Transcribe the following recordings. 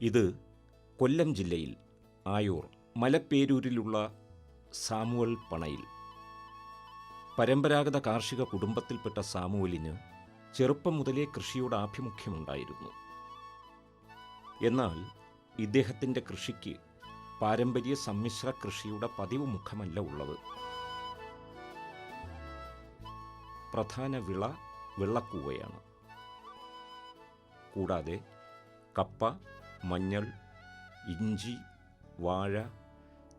ഇത് കൊല്ലം ജില്ലയിൽ ആയൂർ മലപ്പേരൂരിലുള്ള സാമുവൽ പണയിൽ. പരമ്പരാഗത കാർഷിക കുടുംബത്തിൽപ്പെട്ട സാമുവലിന് ചെറുപ്പം മുതലേ കൃഷിയോട് ആഭിമുഖ്യമുണ്ടായിരുന്നു. എന്നാൽ ഇദ്ദേഹത്തിന്റെ കൃഷിക്ക് പാരമ്പര്യ സമ്മിശ്ര കൃഷിയുടെ പതിവ് മുഖമല്ല ഉള്ളത്. പ്രധാന വിള വെള്ളക്കൂവയാണ്. കൂടാതെ കപ്പ മഞ്ഞൾ ഇഞ്ചി വാഴ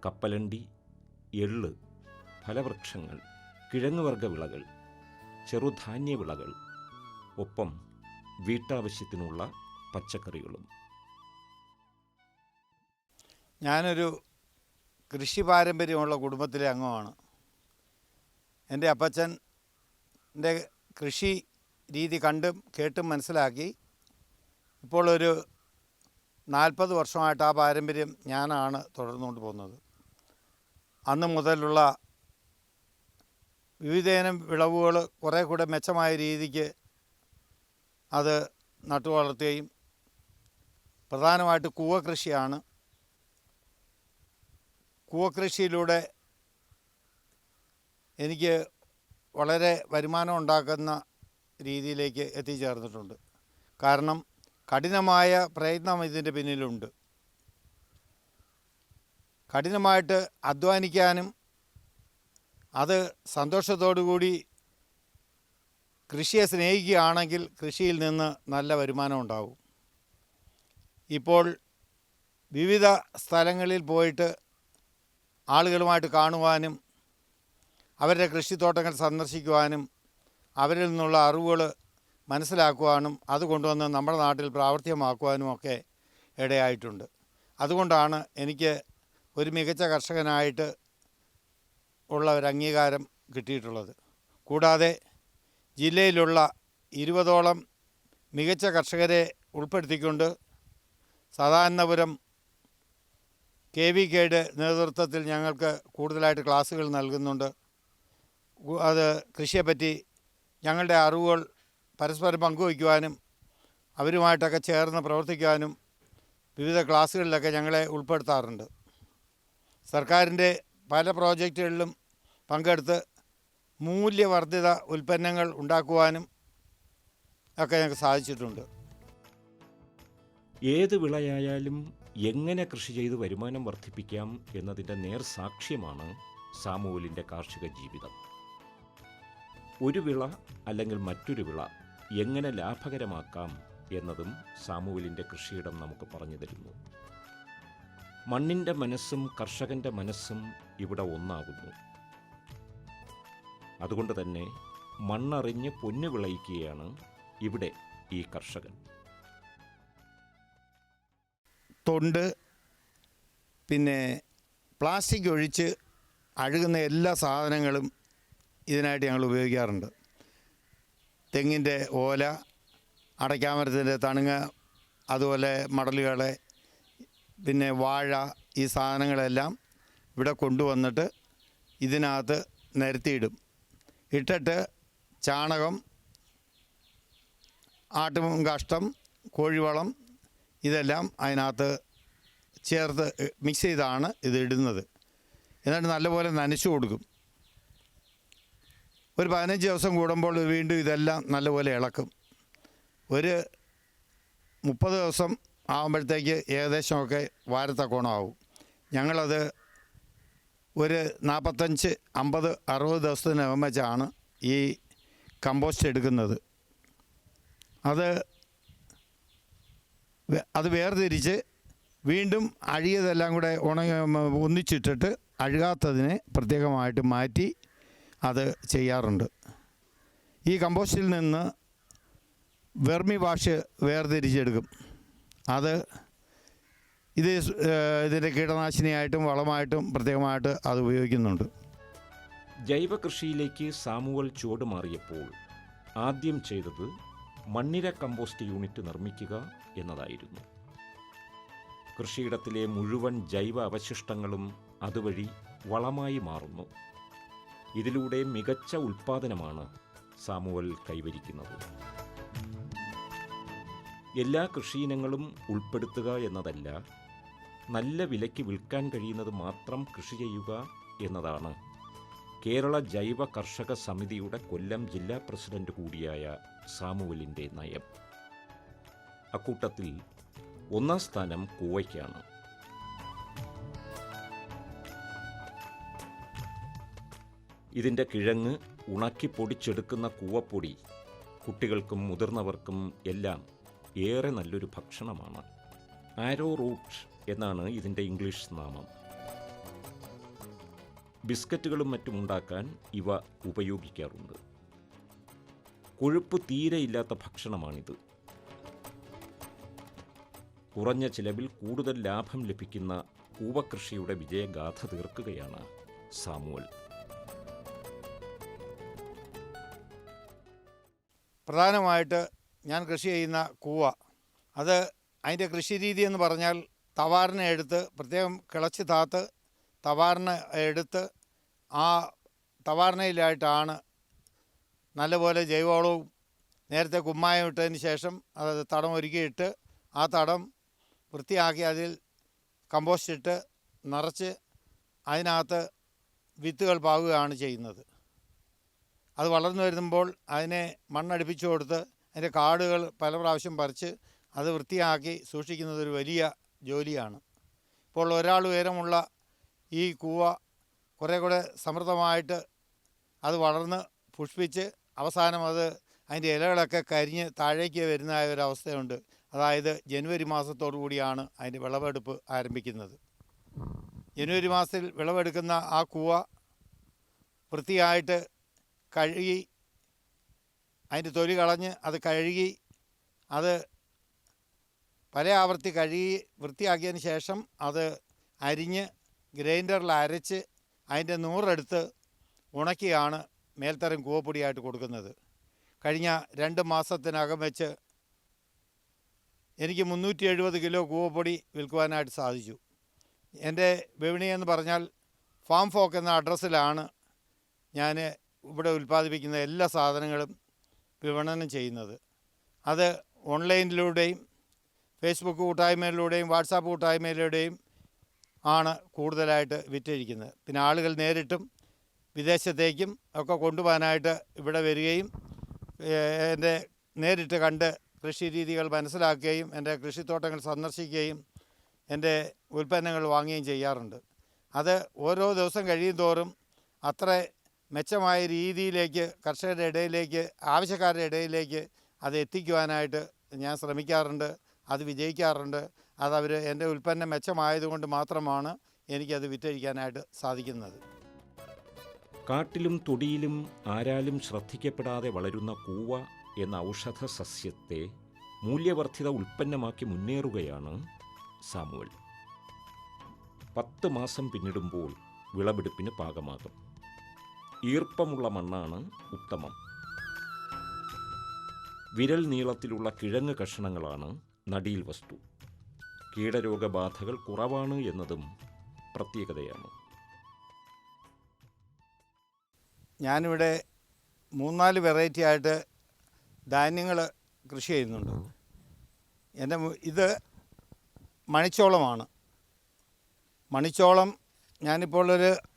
കപ്പലണ്ടി എള്ള് ഫലവൃക്ഷങ്ങൾ കിഴങ്ങുവർഗ വിളകൾ ചെറുധാന്യ വിളകൾ ഒപ്പം വീട്ടാവശ്യത്തിനുള്ള പച്ചക്കറികളും. ഞാനൊരു കൃഷി പാരമ്പര്യമുള്ള കുടുംബത്തിലെ അംഗമാണ്. എന്റെ അപ്പച്ചന്റെ കൃഷി രീതി കണ്ടും കേട്ടും മനസ്സിലാക്കി ഇപ്പോൾ ഒരു നാൽപ്പത് വർഷമായിട്ട് ആ പാരമ്പര്യം ഞാനാണ് തുടർന്നുകൊണ്ട് പോകുന്നത്. അന്ന് മുതലുള്ള വിവിധയിനം വിളവുകൾ കുറേ കൂടെ മെച്ചമായ രീതിക്ക് അത് നട്ടു വളർത്തുകയും പ്രധാനമായിട്ട് കൂവ കൃഷിയാണ് കൂവ കൃഷിയിലൂടെ എനിക്ക് വളരെ വരുമാനം ഉണ്ടാക്കുന്ന രീതിയിലേക്ക് എത്തിച്ചേർന്നിട്ടുണ്ട്. കാരണം കഠിനമായ പ്രയത്നം ഇതിന്റെ പിന്നിലുണ്ട്. കഠിനമായിട്ട് അധ്വാനിക്കാനും അത് സന്തോഷത്തോടുകൂടി കൃഷിയെ സ്നേഹിക്കുകയാണെങ്കിൽ കൃഷിയിൽ നിന്ന് നല്ല വരുമാനം ഉണ്ടാവും. ഇപ്പോൾ വിവിധ സ്ഥലങ്ങളിൽ പോയിട്ട് ആളുകളുമായിട്ട് കാണുവാനും അവരുടെ കൃഷിത്തോട്ടങ്ങൾ സന്ദർശിക്കുവാനും അവരിൽ നിന്നുള്ള അറിവുകൾ മനസ്സിലാക്കുവാനും അത് കൊണ്ടുവന്ന് നമ്മുടെ നാട്ടിൽ പ്രാവർത്തികമാക്കുവാനും ഒക്കെ ഇടയായിട്ടുണ്ട്. അതുകൊണ്ടാണ് എനിക്ക് ഒരു മികച്ച കർഷകനായിട്ട് ഉള്ള ഒരു അംഗീകാരം കിട്ടിയിട്ടുള്ളത്. കൂടാതെ ജില്ലയിലുള്ള ഇരുപതോളം മികച്ച കർഷകരെ ഉൾപ്പെടുത്തിക്കൊണ്ട് സദാനന്ദപുരം കെ വി കെയുടെ നേതൃത്വത്തിൽ ഞങ്ങൾക്ക് കൂടുതലായിട്ട് ക്ലാസ്സുകൾ നൽകുന്നുണ്ട്. അത് കൃഷിയെപ്പറ്റി ഞങ്ങളുടെ അറിവുകൾ പരസ്പരം പങ്കുവയ്ക്കുവാനും അവരുമായിട്ടൊക്കെ ചേർന്ന് പ്രവർത്തിക്കുവാനും വിവിധ ക്ലാസ്സുകളിലൊക്കെ ഞങ്ങളെ ഉൾപ്പെടുത്താറുണ്ട്. സർക്കാരിന്റെ പല പ്രോജക്റ്റുകളിലും പങ്കെടുത്ത് മൂല്യവർദ്ധിത ഉൽപ്പന്നങ്ങൾ ഉണ്ടാക്കുവാനും ഒക്കെ ഞങ്ങൾക്ക് സാധിച്ചിട്ടുണ്ട്. ഏത് വിളയായാലും എങ്ങനെ കൃഷി ചെയ്ത് വരുമാനം വർദ്ധിപ്പിക്കാം എന്നതിന്റെ നേർസാക്ഷ്യമാണ് സാമൂലിന്റെ കാർഷിക ജീവിതം. ഒരു വിള അല്ലെങ്കിൽ മറ്റൊരു വിള എങ്ങനെ ലാഭകരമാക്കാം എന്നതും സാമുവലിന്റെ കൃഷിയിടം നമുക്ക് പറഞ്ഞു തരുന്നു. മണ്ണിന്റെ മനസ്സും കർഷകന്റെ മനസ്സും ഇവിടെ ഒന്നാകുന്നു. അതുകൊണ്ട് തന്നെ മണ്ണറിഞ്ഞ് പൊന്നു വിളയിക്കുകയാണ് ഇവിടെ ഈ കർഷകൻ. തൊണ്ട് പിന്നെ പ്ലാസ്റ്റിക് ഒഴിച്ച് അഴുകുന്ന എല്ലാ സാധനങ്ങളും ഇതിനായിട്ട് ഞങ്ങൾ ഉപയോഗിക്കാറുണ്ട്. തെങ്ങിന്റെ ഓല അടയ്ക്കാമരത്തിന്റെ തണുങ്ങ് അതുപോലെ മടലുകൾ പിന്നെ വാഴ ഈ സാധനങ്ങളെല്ലാം ഇവിടെ കൊണ്ടുവന്നിട്ട് ഇതിനകത്ത് നിരത്തിയിടും. ഇട്ടിട്ട് ചാണകം ആട്ടും കാഷ്ടം കോഴിവളം ഇതെല്ലാം അതിനകത്ത് ചേർത്ത് മിക്സ് ചെയ്താണ് ഇത് ഇടുന്നത്. എന്നിട്ട് നല്ലപോലെ നനച്ചു കൊടുക്കും. ഒരു പതിനഞ്ച് ദിവസം കൂടുമ്പോൾ വീണ്ടും ഇതെല്ലാം നല്ലപോലെ ഇളക്കും. ഒരു മുപ്പത് ദിവസം ആകുമ്പോഴത്തേക്ക് ഏകദേശമൊക്കെ വാരത്തക്കോണമാവും ഞങ്ങളത് ഒരു നാൽപ്പത്തഞ്ച് അമ്പത് അറുപത് ദിവസത്തിനകം വെച്ചാണ് ഈ കമ്പോസ്റ്റ് എടുക്കുന്നത്. അത് അത് വേർതിരിച്ച് വീണ്ടും അഴിയതെല്ലാം കൂടെ ഉണങ്ങ ഒന്നിച്ചിട്ടിട്ട് അഴുകാത്തതിനെ പ്രത്യേകമായിട്ട് മാറ്റി അത് ചെയ്യാറുണ്ട്. ഈ കമ്പോസ്റ്റിൽ നിന്ന് വെർമി വാഷ് വേർതിരിച്ചെടുക്കും. അത് ഇത് ഇതിന്റെ കീടനാശിനിയായിട്ടും വളമായിട്ടും പ്രത്യേകമായിട്ട് അത് ഉപയോഗിക്കുന്നുണ്ട്. ജൈവ കൃഷിയിലേക്ക് സാമുവൽ ചുവട് മാറിയപ്പോൾ ആദ്യം ചെയ്തത് മണ്ണിര കമ്പോസ്റ്റ് യൂണിറ്റ് നിർമ്മിക്കുക എന്നതായിരുന്നു. കൃഷിയിടത്തിലെ മുഴുവൻ ജൈവ അവശിഷ്ടങ്ങളും അതുവഴി വളമായി മാറുന്നു. ഇതിലൂടെ മികച്ച ഉൽപ്പാദനമാണ് സാമുവൽ കൈവരിക്കുന്നത്. എല്ലാ കൃഷിയിനങ്ങളും ഉൾപ്പെടുത്തുക എന്നതല്ല നല്ല വിലയ്ക്ക് വിൽക്കാൻ കഴിയുന്നത് മാത്രം കൃഷി ചെയ്യുക എന്നതാണ്. കേരള ജൈവ കർഷക സമിതിയുടെ കൊല്ലം ജില്ലാ പ്രസിഡന്റ് കൂടിയായ സാമുവലിന്റെ നയം. അക്കൂട്ടത്തിൽ ഒന്നാം സ്ഥാനം കൂവയ്ക്കാണ്. ഇതിന്റെ കിഴങ്ങ് ഉണക്കി പൊടിച്ചെടുക്കുന്ന കൂവപ്പൊടി കുട്ടികൾക്കും മുതിർന്നവർക്കും എല്ലാം ഏറെ നല്ലൊരു ഭക്ഷണമാണ്. ആരോ റൂട്ട് എന്നാണ് ഇതിന്റെ ഇംഗ്ലീഷ് നാമം. ബിസ്ക്കറ്റുകളും മറ്റും ഉണ്ടാക്കാൻ ഇവ ഉപയോഗിക്കാറുണ്ട്. കൊഴുപ്പ് തീരെയില്ലാത്ത ഭക്ഷണമാണിത്. കുറഞ്ഞ ചിലവിൽ കൂടുതൽ ലാഭം ലഭിക്കുന്ന കൂവകൃഷിയുടെ വിജയഗാഥ തീർക്കുകയാണ് സാമുവൽ. പ്രധാനമായിട്ട് ഞാൻ കൃഷി ചെയ്യുന്ന കൂവ. അത് അതിന്റെ കൃഷി രീതി എന്ന് പറഞ്ഞാൽ തവാറിനെ എടുത്ത് പ്രത്യേകം കിളച്ച് താത്ത് തവാറിനെ എടുത്ത് ആ തവാറിനയിലായിട്ടാണ് നല്ലപോലെ ജൈവവളവും നേരത്തെ കുമ്മായം ഇട്ടതിന് ശേഷം അത് തടം ഒരുക്കിയിട്ട് ആ തടം വൃത്തിയാക്കി അതിൽ കമ്പോസ്റ്റ് ഇട്ട് നിറച്ച് അതിനകത്ത് വിത്തുകൾ പാകുകയാണ് ചെയ്യുന്നത്. അത് വളർന്നു വരുമ്പോൾ അതിനെ മണ്ണടിപ്പിച്ചു കൊടുത്ത് അതിന്റെ കാടുകൾ പല പ്രാവശ്യം പറിച്ച് അത് വൃത്തിയാക്കി സൂക്ഷിക്കുന്നത് ഒരു വലിയ ജോലിയാണ്. ഇപ്പോൾ ഒരാൾ ഉയരമുള്ള ഈ കൂവ കുറേ കൂടെ സമൃദ്ധമായിട്ട് അത് വളർന്ന് പുഷ്പിച്ച് അവസാനം അത് അതിന്റെ ഇലകളൊക്കെ കരിഞ്ഞ് താഴേക്ക് വരുന്നതായ ഒരു അവസ്ഥയുണ്ട്. അതായത് ജനുവരി മാസത്തോടു കൂടിയാണ് അതിന്റെ വിളവെടുപ്പ് ആരംഭിക്കുന്നത്. ജനുവരി മാസത്തിൽ വിളവെടുക്കുന്ന ആ കൂവ വൃത്തിയായിട്ട് കഴുകി അതിന്റെ തൊലി കളഞ്ഞ് അത് കഴുകി അത് പല ആവർത്തി കഴുകി വൃത്തിയാക്കിയതിന് ശേഷം അത് അരിഞ്ഞ് ഗ്രൈൻഡറിൽ അരച്ച് അതിന്റെ നൂറെടുത്ത് ഉണക്കിയാണ് മേൽത്തരം കൂവപ്പൊടിയായിട്ട് കൊടുക്കുന്നത്. കഴിഞ്ഞ രണ്ട് മാസത്തിനകം വെച്ച് എനിക്ക് മുന്നൂറ്റി എഴുപത് കിലോ കൂവപ്പൊടി വിൽക്കുവാനായിട്ട് സാധിച്ചു. എന്റെ വിപണി എന്ന് പറഞ്ഞാൽ ഫാം ഫോക്ക് എന്ന അഡ്രസ്സിലാണ് ഞാൻ ഇവിടെ ഉൽപ്പാദിപ്പിക്കുന്ന എല്ലാ സാധനങ്ങളും വിപണനം ചെയ്യുന്നത്. അത് ഓൺലൈനിലൂടെയും ഫേസ്ബുക്ക് കൂട്ടായ്മയിലൂടെയും വാട്സാപ്പ് കൂട്ടായ്മയിലൂടെയും ആണ് കൂടുതലായിട്ട് വിറ്റഴിക്കുന്നത്. പിന്നെ ആളുകൾ നേരിട്ടും വിദേശത്തേക്കും ഒക്കെ കൊണ്ടുപോകാനായിട്ട് ഇവിടെ വരികയും എന്റെ നേരിട്ട് കണ്ട് കൃഷി രീതികൾ മനസ്സിലാക്കുകയും എന്റെ കൃഷിത്തോട്ടങ്ങൾ സന്ദർശിക്കുകയും എന്റെ ഉൽപ്പന്നങ്ങൾ വാങ്ങുകയും ചെയ്യാറുണ്ട്. അത് ഓരോ ദിവസം കഴിയും തോറും അത്ര മെച്ചമായ രീതിയിലേക്ക് കർഷകരുടെ ഇടയിലേക്ക് ആവശ്യക്കാരുടെ ഇടയിലേക്ക് അത് എത്തിക്കുവാനായിട്ട് ഞാൻ ശ്രമിക്കാറുണ്ട് അത് വിജയിക്കാറുണ്ട്. അതവർ എന്റെ ഉൽപ്പന്നം മെച്ചമായതുകൊണ്ട് മാത്രമാണ് എനിക്കത് വിറ്റഴിക്കാനായിട്ട് സാധിക്കുന്നത്. കാട്ടിലും തൊടിയിലും ആരാലും ശ്രദ്ധിക്കപ്പെടാതെ വളരുന്ന കൂവ എന്ന ഔഷധ സസ്യത്തെ മൂല്യവർദ്ധിത ഉൽപ്പന്നമാക്കി മുന്നേറുകയാണ് സാമുവൽ. പത്ത് മാസം പിന്നിടുമ്പോൾ വിളവെടുപ്പിന് പാകമാകും. ഈർപ്പമുള്ള മണ്ണാണ് ഉത്തമം. വിരൽ നീളത്തിലുള്ള കിഴങ്ങ് കഷണങ്ങളാണ് നടീൽ വസ്തു. കീടരോഗബാധകൾ കുറവാണ് എന്നതും പ്രത്യേകതയാണ്. ഞാനിവിടെ മൂന്നാൽ വെറൈറ്റി ആയിട്ട് ധാന്യങ്ങൾ കൃഷി ചെയ്യുന്നുണ്ട്. എന്റെ ഇത് മണിച്ചോളമാണ്. മണിച്ചോളം ഞാനിപ്പോൾ ഒരു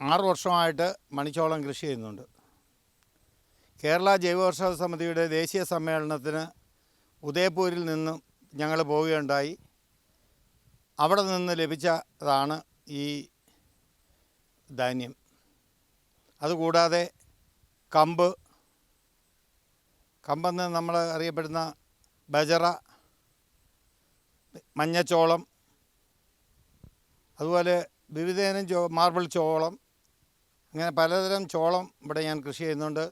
ആറ് വർഷമായിട്ട് മണിച്ചോളം കൃഷി ചെയ്യുന്നുണ്ട്. കേരള ജൈവകർഷക സമിതിയുടെ ദേശീയ സമ്മേളനത്തിന് ഉദയപൂരിൽ നിന്നും ഞങ്ങൾ പോവുകയുണ്ടായി. അവിടെ നിന്ന് ലഭിച്ചതാണ് ഈ ധാന്യം. അതുകൂടാതെ കമ്പ്. കമ്പെന്ന് നമ്മൾ അറിയപ്പെടുന്ന ബജറ മഞ്ഞച്ചോളം അതുപോലെ വിവിധയിനം ചോ മാർബിൾ ചോളം അങ്ങനെ പലതരം ചോളം ഇവിടെ ഞാൻ കൃഷി ചെയ്യുന്നുണ്ട്.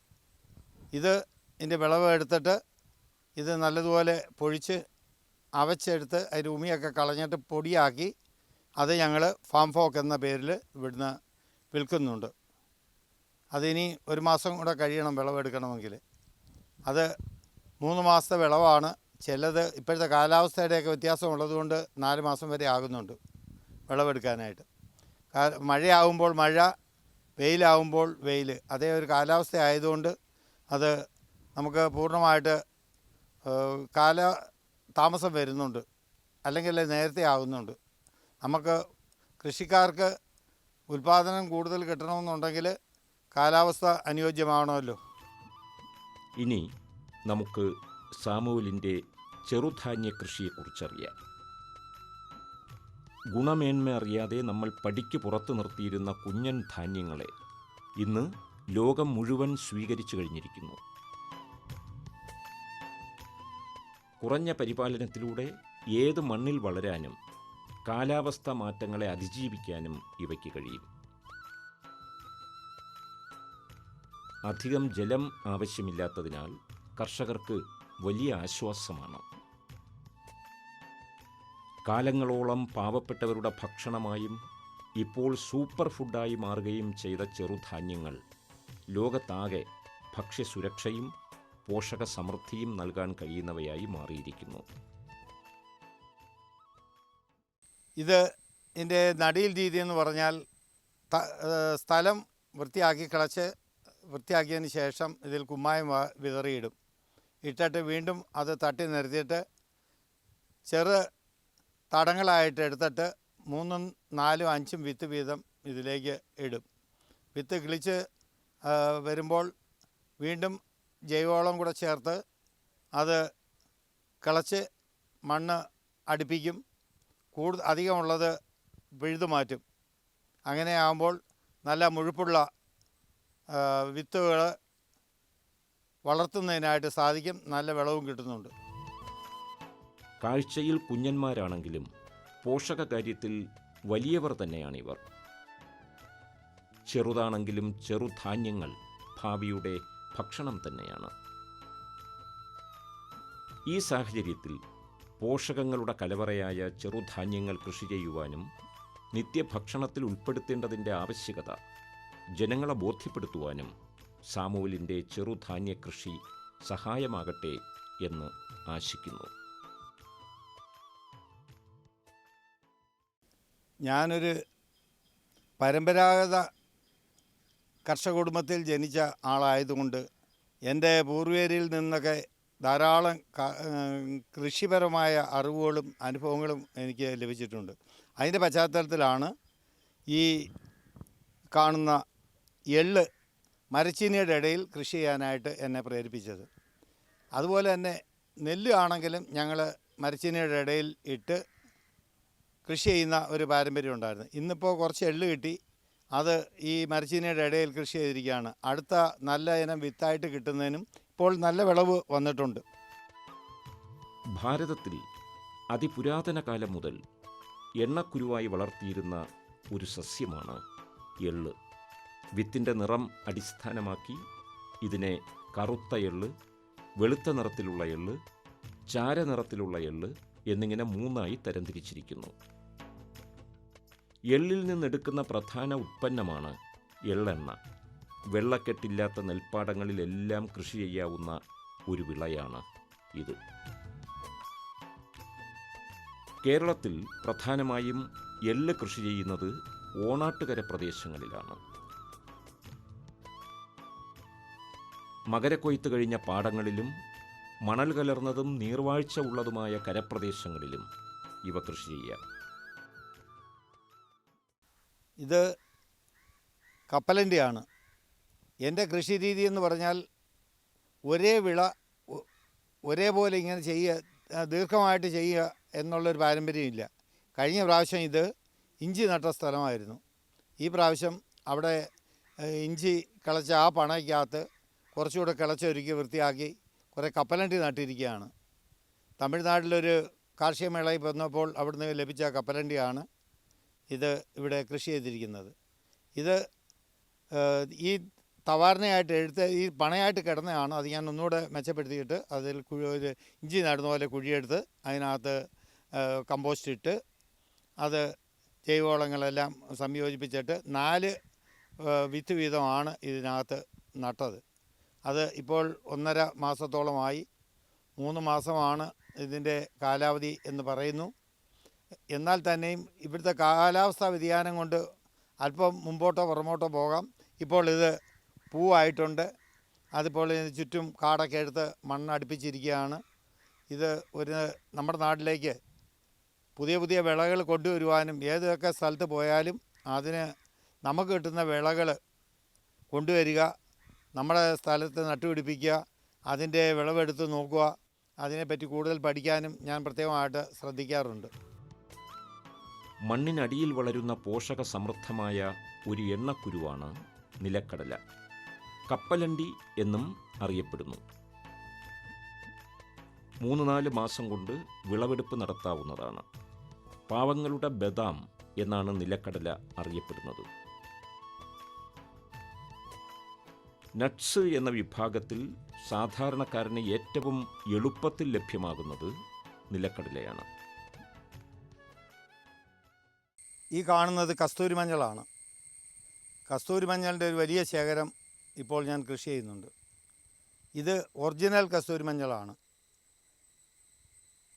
ഇത് ഇതിന്റെ വിളവ് എടുത്തിട്ട് ഇത് നല്ലതുപോലെ പൊഴിച്ച് അവച്ചെടുത്ത് അതിന്റെ ഉമിയൊക്കെ കളഞ്ഞിട്ട് പൊടിയാക്കി അത് ഞങ്ങൾ ഫാം ഫോക്ക് എന്ന പേരിൽ ഇവിടുന്ന് വിൽക്കുന്നുണ്ട്. അതിനി ഒരു മാസം കൂടെ കഴിയണം വിളവെടുക്കണമെങ്കിൽ അത് മൂന്ന് മാസത്തെ വിളവാണ്. ചിലത് ഇപ്പോഴത്തെ കാലാവസ്ഥയുടെയൊക്കെ വ്യത്യാസം ഉള്ളതുകൊണ്ട് നാല് മാസം വരെ ആകുന്നുണ്ട് വിളവെടുക്കാനായിട്ട്. മഴയാകുമ്പോൾ മഴ വെയിലാകുമ്പോൾ വെയിൽ. അതേ ഒരു കാലാവസ്ഥ ആയതുകൊണ്ട് അത് നമുക്ക് പൂർണമായിട്ട് കാല താമസം വരുന്നുണ്ട്. അല്ലെങ്കിൽ നേരത്തെ ആകുന്നുണ്ട് നമുക്ക് കൃഷിക്കാർക്ക് ഉൽപാദനം കൂടുതൽ കിട്ടണമെന്നുണ്ടെങ്കിൽ കാലാവസ്ഥ അനുയോജ്യമാണല്ലോ. ഇനി നമുക്ക് സാമൂലിന്റെ ചെറുധാന്യ കൃഷിയെക്കുറിച്ചറിയാം ഗുണമേന്മ അറിയാതെ നമ്മൾ പടിക്ക് പുറത്തു നിർത്തിയിരുന്ന കുഞ്ഞൻ ധാന്യങ്ങളെ ഇന്ന് ലോകം മുഴുവൻ സ്വീകരിച്ചു കഴിഞ്ഞിരിക്കുന്നു. കുറഞ്ഞ പരിപാലനത്തിലൂടെ ഏത് മണ്ണിൽ വളരാനും കാലാവസ്ഥ മാറ്റങ്ങളെ അതിജീവിക്കാനും ഇവയ്ക്ക് കഴിയും. അധികം ജലം ആവശ്യമില്ലാത്തതിനാൽ കർഷകർക്ക് വലിയ ആശ്വാസമാണ്. കാലങ്ങളോളം പാവപ്പെട്ടവരുടെ ഭക്ഷണമായും ഇപ്പോൾ സൂപ്പർ ഫുഡായി മാറുകയും ചെയ്ത ചെറുധാന്യങ്ങൾ. ലോകത്താകെ ഭക്ഷ്യസുരക്ഷയും പോഷക സമൃദ്ധിയും നൽകാൻ കഴിയുന്നവയായി മാറിയിരിക്കുന്നു. ഇത് ഇതിന്റെ നടിയിൽ രീതി എന്ന് പറഞ്ഞാൽ സ്ഥലം വൃത്തിയാക്കി കിളച്ച് വൃത്തിയാക്കിയതിന് ശേഷം ഇതിൽ കുമ്മായം വിതറിയിടും. ഇട്ടിട്ട് വീണ്ടും അത് തട്ടി നിരത്തിയിട്ട് ചെറു തടങ്ങളായിട്ട് എടുത്തിട്ട് മൂന്നും നാലും അഞ്ചും വിത്ത് വീതം ഇതിലേക്ക് ഇടും. വിത്ത് കിളിച്ച് വരുമ്പോൾ വീണ്ടും ജൈവവളം കൂടെ ചേർത്ത് അത് കിളച്ച് മണ്ണ് അടുപ്പിക്കും. കൂടുതൽ അധികമുള്ളത് പിഴുതു മാറ്റും. അങ്ങനെ ആകുമ്പോൾ നല്ല മുഴുപ്പുള്ള വിത്തുകൾ വളർത്തുന്നതിനായിട്ട് സാധിക്കും. നല്ല വിളവും കിട്ടുന്നുണ്ട്. കാഴ്ചയിൽ കുഞ്ഞന്മാരാണെങ്കിലും പോഷക കാര്യത്തിൽ വലിയവർ തന്നെയാണിവർ. ചെറുതാണെങ്കിലും ചെറുധാന്യങ്ങൾ ഭാവിയുടെ ഭക്ഷണം തന്നെയാണ്. ഈ സാഹചര്യത്തിൽ പോഷകങ്ങളുടെ കലവറയായ ചെറുധാന്യങ്ങൾ കൃഷി ചെയ്യുവാനും നിത്യഭക്ഷണത്തിൽ ഉൾപ്പെടുത്തേണ്ടതിന്റെ ആവശ്യകത ജനങ്ങളെ ബോധ്യപ്പെടുത്തുവാനും സാമൂലിന്റെ ചെറുധാന്യ കൃഷി സഹായമാകട്ടെ എന്ന് ആശിക്കുന്നു. ഞാനൊരു പരമ്പരാഗത കർഷക കുടുംബത്തിൽ ജനിച്ച ആളായതുകൊണ്ട് എന്റെ പൂർവേരിൽ നിന്നൊക്കെ ധാരാളം കൃഷിപരമായ അറിവുകളും അനുഭവങ്ങളും എനിക്ക് ലഭിച്ചിട്ടുണ്ട്. അതിന്റെ പശ്ചാത്തലത്തിലാണ് ഈ കാണുന്ന എള്ള് മരച്ചീനിയുടെ ഇടയിൽ കൃഷി ചെയ്യാനായിട്ട് എന്നെ പ്രേരിപ്പിച്ചത്. അതുപോലെ തന്നെ നെല്ല് ആണെങ്കിലും ഞങ്ങൾ മരച്ചീനിയുടെ ഇടയിൽ ഇട്ട് കൃഷി ചെയ്യുന്ന ഒരു പാരമ്പര്യം ഉണ്ടായിരുന്നു. ഇന്നിപ്പോൾ കുറച്ച് എള്ള് കിട്ടി. അത് ഈ മരച്ചീനയുടെ ഇടയിൽ കൃഷി ചെയ്തിരിക്കുകയാണ്. അടുത്ത നല്ല ഇനം വിത്തായിട്ട് കിട്ടുന്നതിനും ഇപ്പോൾ നല്ല വിളവ് വന്നിട്ടുണ്ട്. ഭാരതത്തിൽ അതിപുരാതന കാലം മുതൽ എണ്ണക്കുരുവായി വളർത്തിയിരുന്ന ഒരു സസ്യമാണ് എള്ള്. വിത്തിന്റെ നിറം അടിസ്ഥാനമാക്കി ഇതിനെ കറുത്ത എള്ള് വെളുത്ത നിറത്തിലുള്ള എള്ള് ചാരനിറത്തിലുള്ള എള്ള് എന്നിങ്ങനെ മൂന്നായി തരംതിരിച്ചിരിക്കുന്നു. എള്ളിൽ നിന്നെടുക്കുന്ന പ്രധാന ഉൽപ്പന്നമാണ് എള്ളെണ്ണ. വെള്ളക്കെട്ടില്ലാത്ത നെൽപ്പാടങ്ങളിലെല്ലാം കൃഷി ചെയ്യാവുന്ന ഒരു വിളയാണ് ഇത്. കേരളത്തിൽ പ്രധാനമായും എള്ള് കൃഷി ചെയ്യുന്നത് ഓണാട്ടുകര പ്രദേശങ്ങളിലാണ്. മകരക്കൊയ്ത്ത് കഴിഞ്ഞ പാടങ്ങളിലും മണൽ കലർന്നതും നീർവാഴ്ച ഉള്ളതുമായ കരപ്രദേശങ്ങളിലും ഇവ കൃഷി ചെയ്യാം. ഇത് കപ്പലന്റെയാണ് എന്റെ കൃഷി രീതി എന്ന് പറഞ്ഞാൽ ഒരേ വിള ഒരേപോലെ ഇങ്ങനെ ചെയ്യുക ദീർഘമായിട്ട് ചെയ്യുക എന്നുള്ളൊരു പാരമ്പര്യമില്ല കഴിഞ്ഞ പ്രാവശ്യം ഇത് ഇഞ്ചി നട്ട സ്ഥലമായിരുന്നു. ഈ പ്രാവശ്യം അവിടെ ഇഞ്ചി കിളച്ച ആ പണയ്ക്കകത്ത് കുറച്ചുകൂടെ കിളച്ചൊരുക്കി വൃത്തിയാക്കി കുറേ കപ്പലണ്ടി നട്ടിരിക്കുകയാണ്. തമിഴ്നാട്ടിലൊരു കാർഷിക മേളയിൽ വന്നപ്പോൾ അവിടുന്ന് ലഭിച്ച കപ്പലണ്ടിയാണ്. ഇത് ഇവിടെ കൃഷി ചെയ്തിരിക്കുന്നത്. ഇത് ഈ തവാറിനെയായിട്ട് എടുത്ത് ഈ പണയായിട്ട് കിടന്നതാണ്. അത് ഞാൻ ഒന്നുകൂടെ മെച്ചപ്പെടുത്തിയിട്ട് അതിൽ കുഴി ഒരു ഇഞ്ചി നടുന്ന പോലെ കുഴിയെടുത്ത് അതിനകത്ത് കമ്പോസ്റ്റ് ഇട്ട് അത് ജൈവവളങ്ങളെല്ലാം സംയോജിപ്പിച്ചിട്ട് നാല് വിത്ത് വീതമാണ് ഇതിനകത്ത് നട്ടത്. അത് ഇപ്പോൾ ഒന്നര മാസത്തോളമായി. മൂന്ന് മാസമാണ് ഇതിന്റെ കാലാവധി എന്ന് പറയുന്നു. എന്നാൽ തന്നെയും ഇവിടുത്തെ കാലാവസ്ഥാ വ്യതിയാനം കൊണ്ട് അല്പം മുമ്പോട്ടോ പുറമോട്ടോ പോകാം. ഇപ്പോൾ ഇത് പൂവായിട്ടുണ്ട്. അതിപ്പോൾ ഇതിന് ചുറ്റും കാടൊക്കെ എടുത്ത് മണ്ണ് അടുപ്പിച്ചിരിക്കുകയാണ്. ഇത് ഒരു നമ്മുടെ നാട്ടിലേക്ക് പുതിയ പുതിയ വിളകൾ കൊണ്ടുവരുവാനും ഏതൊക്കെ സ്ഥലത്ത് പോയാലും അതിന് നമുക്ക് കിട്ടുന്ന വിളകൾ കൊണ്ടുവരിക നമ്മുടെ സ്ഥലത്ത് നട്ടുപിടിപ്പിക്കുക അതിന്റെ വിളവെടുത്ത് നോക്കുക. അതിനെപ്പറ്റി കൂടുതൽ പഠിക്കാനും ഞാൻ പ്രത്യേകമായിട്ട് ശ്രദ്ധിക്കാറുണ്ട്. മണ്ണിനടിയിൽ വളരുന്ന പോഷക സമൃദ്ധമായ ഒരു എണ്ണക്കുരുവാണ് നിലക്കടല. കപ്പലണ്ടി എന്നും അറിയപ്പെടുന്നു. മൂന്ന് നാല് മാസം കൊണ്ട് വിളവെടുപ്പ് നടത്താവുന്നതാണ്. പാവങ്ങളുടെ ബദാം എന്നാണ് നിലക്കടല അറിയപ്പെടുന്നത്. നട്ട്സ് എന്ന വിഭാഗത്തിൽ സാധാരണക്കാരന് ഏറ്റവും എളുപ്പത്തിൽ ലഭ്യമാകുന്നത് നിലക്കടലയാണ്. ഈ കാണുന്നത് കസ്തൂരി മഞ്ഞളാണ്. കസ്തൂരി മഞ്ഞളിന്റെ ഒരു വലിയ ശേഖരം ഇപ്പോൾ ഞാൻ കൃഷി ചെയ്യുന്നുണ്ട്. ഇത് ഒറിജിനൽ കസ്തൂരി മഞ്ഞളാണ്.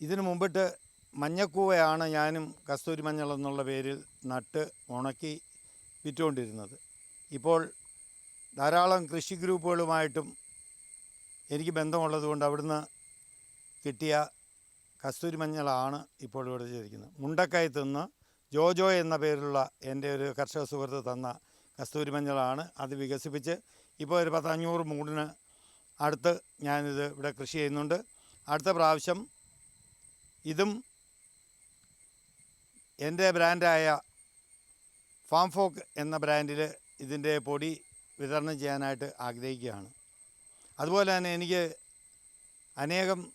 ഇതിനു മുമ്പിട്ട് മഞ്ഞക്കൂവയാണ് ഞാനും കസ്തൂരി മഞ്ഞൾ എന്നുള്ള പേരിൽ നട്ട് ഉണക്കി വിറ്റുകൊണ്ടിരുന്നത്. ഇപ്പോൾ ധാരാളം കൃഷി ഗ്രൂപ്പുകളുമായിട്ടും എനിക്ക് ബന്ധമുള്ളതുകൊണ്ട് അവിടുന്ന് കിട്ടിയ കസ്തൂരി മഞ്ഞളാണ് ഇപ്പോൾ ഇവിടെ ചെയ്തിരിക്കുന്നത്. മുണ്ടക്കയത്ത് നിന്ന് ജോജോ എന്ന പേരിലുള്ള എന്റെ ഒരു കർഷക സുഹൃത്ത് തന്ന കസ്തൂരി മഞ്ഞളാണ്. അത് വികസിപ്പിച്ച് ഇപ്പോൾ ഒരു പത്തഞ്ഞൂറ് മൂടിന് അടുത്ത് ഞാനിത് ഇവിടെ കൃഷി ചെയ്യുന്നുണ്ട്. അടുത്ത പ്രാവശ്യം ഇതും എന്റെ ബ്രാൻഡായ ഫാം ഫോക്ക് എന്ന ബ്രാൻഡിൽ ഇതിന്റെ പൊടി വിതരണം ചെയ്യാനായിട്ട് ആഗ്രഹിക്കുകയാണ്. അതുപോലെ തന്നെ എനിക്ക് അനേകം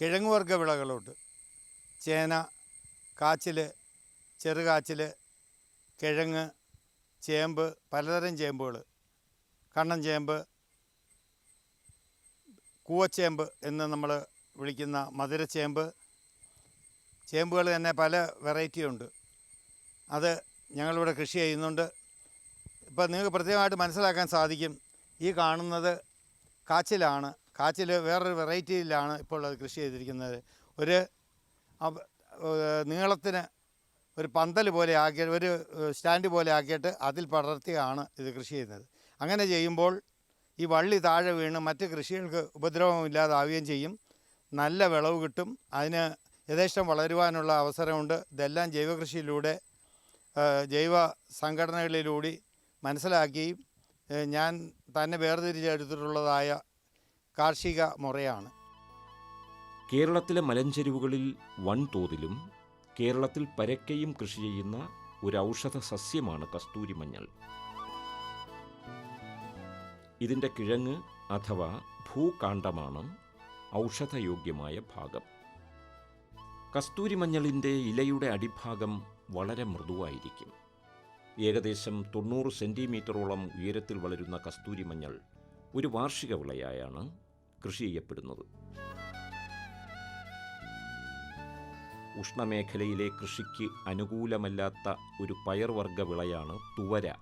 കിഴങ്ങുവർഗ വിളകളുണ്ട്. ചേന കാച്ചിൽ ചെറുകാച്ചിൽ കിഴങ്ങ് ചേമ്പ് പലതരം ചേമ്പുകൾ കണ്ണൻ ചേമ്പ് കൂവച്ചേമ്പ് എന്ന് നമ്മൾ വിളിക്കുന്ന മധുരച്ചേമ്പ്. ചേമ്പുകൾ തന്നെ പല വെറൈറ്റി ഉണ്ട്. അത് ഞങ്ങളിവിടെ കൃഷി ചെയ്യുന്നുണ്ട്. ഇപ്പോൾ നിങ്ങൾക്ക് പ്രത്യേകമായിട്ട് മനസ്സിലാക്കാൻ സാധിക്കും ഈ കാണുന്നത് കാച്ചിലാണ്. കാച്ചിൽ വേറൊരു വെറൈറ്റിയിലാണ് ഇപ്പോൾ അത് കൃഷി ചെയ്തിരിക്കുന്നത്. ഒരു നീളത്തിന് ഒരു പന്തൽ പോലെ ആക്കി ഒരു സ്റ്റാൻഡ് പോലെ ആക്കിയിട്ട് അതിൽ പടർത്തിയാണ് ഇത് കൃഷി ചെയ്യുന്നത്. അങ്ങനെ ചെയ്യുമ്പോൾ ഈ വള്ളി താഴെ വീണ് മറ്റ് കൃഷികൾക്ക് ഉപദ്രവമില്ലാതാവുകയും ചെയ്യും. നല്ല വിളവ് കിട്ടും. അതിന് യഥേഷ്ടം വളരുവാനുള്ള അവസരമുണ്ട്. ഇതെല്ലാം ജൈവ കൃഷിയിലൂടെ ജൈവ സംഘടനകളിലൂടെ മനസ്സിലാക്കി ഞാൻ തന്നെ വേർതിരിച്ചെടുത്തിട്ടുള്ളതായ കാർഷിക മുറയാണ്. കേരളത്തിലെ മലഞ്ചെരുവുകളിൽ വൻതോതിലും കേരളത്തിൽ പരക്കെയും കൃഷി ചെയ്യുന്ന ഒരു ഔഷധ സസ്യമാണ് കസ്തൂരി മഞ്ഞൾ. ഇതിന്റെ കിഴങ്ങ് അഥവാ ഭൂകാണ്ഡമാണ് ഔഷധയോഗ്യമായ ഭാഗം. കസ്തൂരി മഞ്ഞളിന്റെ ഇലയുടെ അടിഭാഗം വളരെ മൃദുവായിരിക്കും. ഏകദേശം തൊണ്ണൂറ് സെന്റിമീറ്ററോളം ഉയരത്തിൽ വളരുന്ന കസ്തൂരി മഞ്ഞൾ ഒരു വാർഷിക വിളയായാണ് കൃഷി ചെയ്യപ്പെടുന്നത്. ഉഷ്ണമേഖലയിലെ കൃഷിക്ക് അനുകൂലമല്ലാത്ത ഒരു പയർവർഗ വിളയാണ് തുവര.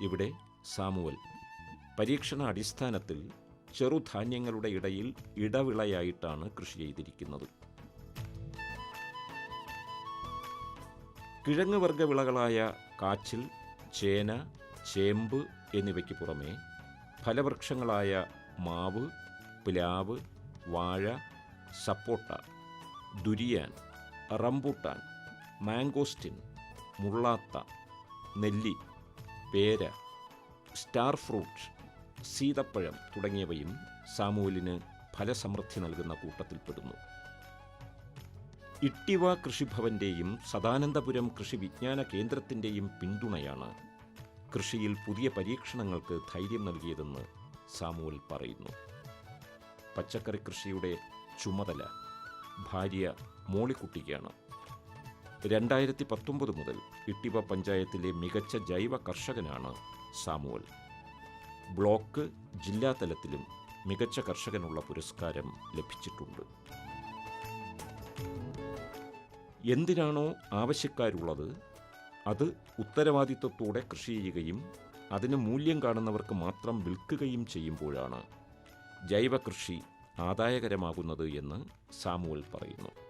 ഇവിടെ സാമുവൽ. പരീക്ഷണ അടിസ്ഥാനത്തിൽ ചെറുധാന്യങ്ങളുടെ ഇടയിൽ ഇടവിളയായിട്ടാണ് കൃഷി ചെയ്തിരിക്കുന്നത്. കിഴങ്ങ് വിളകളായ കാച്ചിൽ ചേന ചേമ്പ് എന്നിവയ്ക്ക് പുറമേ ഫലവൃക്ഷങ്ങളായ മാവ് പ്ലാവ് വാഴ സപ്പോട്ട ദുരിയാൻ റംബൂട്ടാൻ മാംഗോസ്റ്റിൻ മുള്ളാത്ത നെല്ലി പേര സ്റ്റാർ ഫ്രൂട്ട് സീതപ്പഴം തുടങ്ങിയവയും സാമൂലിന് ഫലസമൃദ്ധി നൽകുന്ന കൂട്ടത്തിൽപ്പെടുന്നു ഇട്ടിവ കൃഷിഭവന്റെയും സദാനന്ദപുരം കൃഷി വിജ്ഞാന കേന്ദ്രത്തിന്റെയും പിന്തുണയാണ് കൃഷിയിൽ പുതിയ പരീക്ഷണങ്ങൾക്ക് ധൈര്യം നൽകിയതെന്ന് സാമുവൽ പറയുന്നു. പച്ചക്കറി കൃഷിയുടെ ചുമതല ഭാര്യ മോളിക്കുട്ടിക്കാണ്. രണ്ടായിരത്തി പത്തൊമ്പത് മുതൽ ഇട്ടിവ പഞ്ചായത്തിലെ മികച്ച ജൈവ കർഷകനാണ് സാമുവൽ. ബ്ലോക്ക് ജില്ലാ തലത്തിലും മികച്ച കർഷകനുള്ള പുരസ്കാരം ലഭിച്ചിട്ടുണ്ട്. എന്തിനാണോ ആവശ്യക്കാരുള്ളത്? അത് ഉത്തരവാദിത്വത്തോടെ കൃഷി ചെയ്യുകയും അതിന് മൂല്യം കാണുന്നവർക്ക് മാത്രം വിൽക്കുകയും ചെയ്യുമ്പോഴാണ് ജൈവ കൃഷി ആദായകരമാകുന്നത് എന്ന് സാമുവൽ പറയുന്നു.